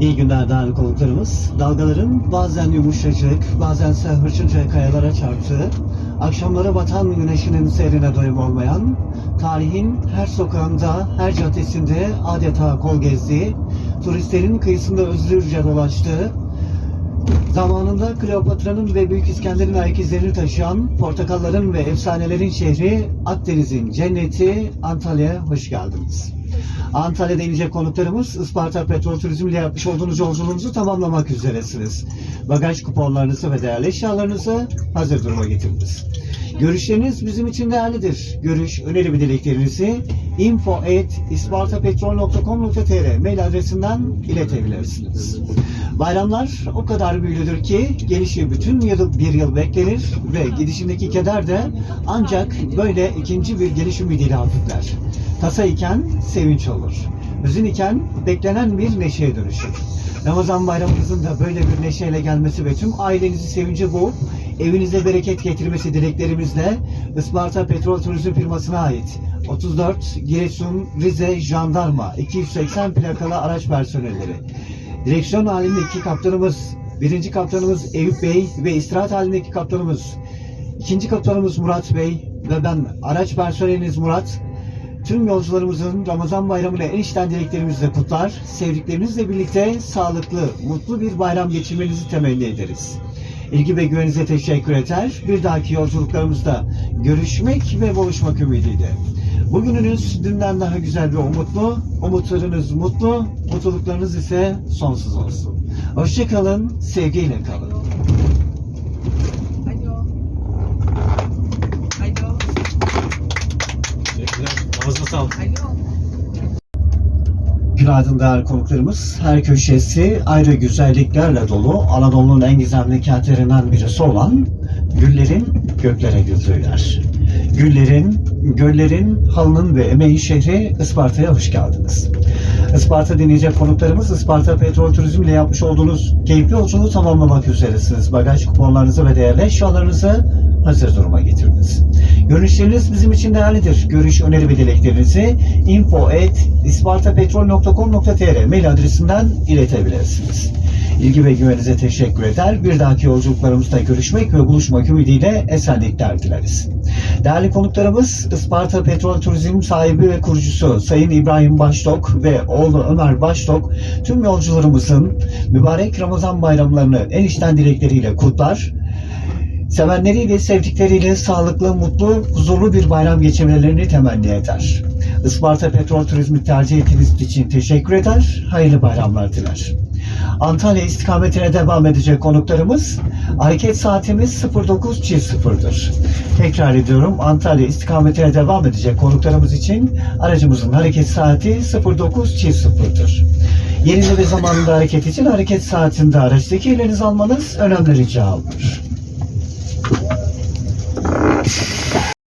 İyi günler değerli konuklarımız. Dalgaların bazen yumuşacık, bazen ise hırçınca kayalara çarptığı, akşamları batan güneşinin seyrine doyum olmayan, tarihin her sokağında, her caddesinde adeta kol gezdiği, turistlerin kıyısında özgürce dolaştığı, Zamanında Kleopatra'nın ve Büyük İskender'in ayak izlerini taşıyan portakalların ve efsanelerin şehri Akdeniz'in cenneti Antalya'ya hoş geldiniz. Antalya'da inecek konuklarımız Isparta Petrol Turizm ile yapmış olduğunuz yolculuğunuzu tamamlamak üzeresiniz. Bagaj kuponlarınızı ve değerli eşyalarınızı hazır duruma getirdiniz. Görüşleriniz bizim için değerlidir. Görüş, öneri ve dileklerinizi info at ispartapetrol.com.tr mail adresinden iletebilirsiniz. Bayramlar o kadar büyülüdür ki gelişi bütün yıl bir yıl beklenir ve gidişindeki keder de ancak böyle ikinci bir geliş ümidiyle hafifler. Tasa iken sevinç olur. Hüzün iken beklenen bir neşeye dönüşür. Ramazan bayramınızın da böyle bir neşeyle gelmesi ve tüm ailenizi sevince boğup evinize bereket getirmesi dileklerimizle Isparta Petrol Turizm firmasına ait 34 Giresun Rize Jandarma 280 plakalı araç personelleri. Direksiyon halindeki kaptanımız, birinci kaptanımız Eyüp Bey ve istirahat halindeki kaptanımız, ikinci kaptanımız Murat Bey ve ben araç personeliniz Murat. Tüm yolcularımızın Ramazan bayramını en içten dileklerimizle kutlar, sevdiklerinizle birlikte sağlıklı, mutlu bir bayram geçirmenizi temenni ederiz. İlgi ve güveninize teşekkür eder. Bir dahaki yolculuklarımızda görüşmek ve buluşmak ümidiyle. Bugününüz dünden daha güzel ve umutlu, umutlarınız mutlu, mutluluklarınız ise sonsuz olsun. Hoşçakalın, sevgiyle kalın. Günaydın değerli konuklarımız. Her köşesi ayrı güzelliklerle dolu Anadolu'nun en gizemli kentlerinden birisi olan Güllerin Göklere Güldüğü yer. Güllerin, göllerin, halının ve emeğin şehri Isparta'ya hoş geldiniz. Isparta dinleyecek konuklarımız Isparta Petrol Turizm ile yapmış olduğunuz keyifli yolculuğu tamamlamak üzeresiniz. Bagaj kuponlarınızı ve değerli eşyalarınızı hazır duruma getirdiniz. Görüşleriniz bizim için değerlidir. Görüş, öneri ve dileklerinizi info at ispartapetrol.com.tr mail adresinden iletebilirsiniz. İlgi ve güveninize teşekkür eder. Bir dahaki yolculuklarımızda görüşmek ve buluşmak ümidiyle esenlikler dileriz. Değerli konuklarımız Isparta Petrol Turizm sahibi ve kurucusu Sayın İbrahim Baştok ve oğlu Ömer Baştok tüm yolcularımızın mübarek Ramazan bayramlarını en içten dilekleriyle kutlar. Sevenleriyle, sevdikleriyle sağlıklı, mutlu, huzurlu bir bayram geçirmelerini temenni eder. Isparta Petrol Turizmi tercih ettiğiniz için teşekkür eder, hayırlı bayramlar diler. Antalya istikametine devam edecek konuklarımız, hareket saatimiz 09.00'dır. Tekrar ediyorum, Antalya istikametine devam edecek konuklarımız için aracımızın hareket saati 09.00'dır. Yerinde ve zamanında hareket için hareket saatinde araçtaki ellerinizi almanız önemli rica olunur. Thank you.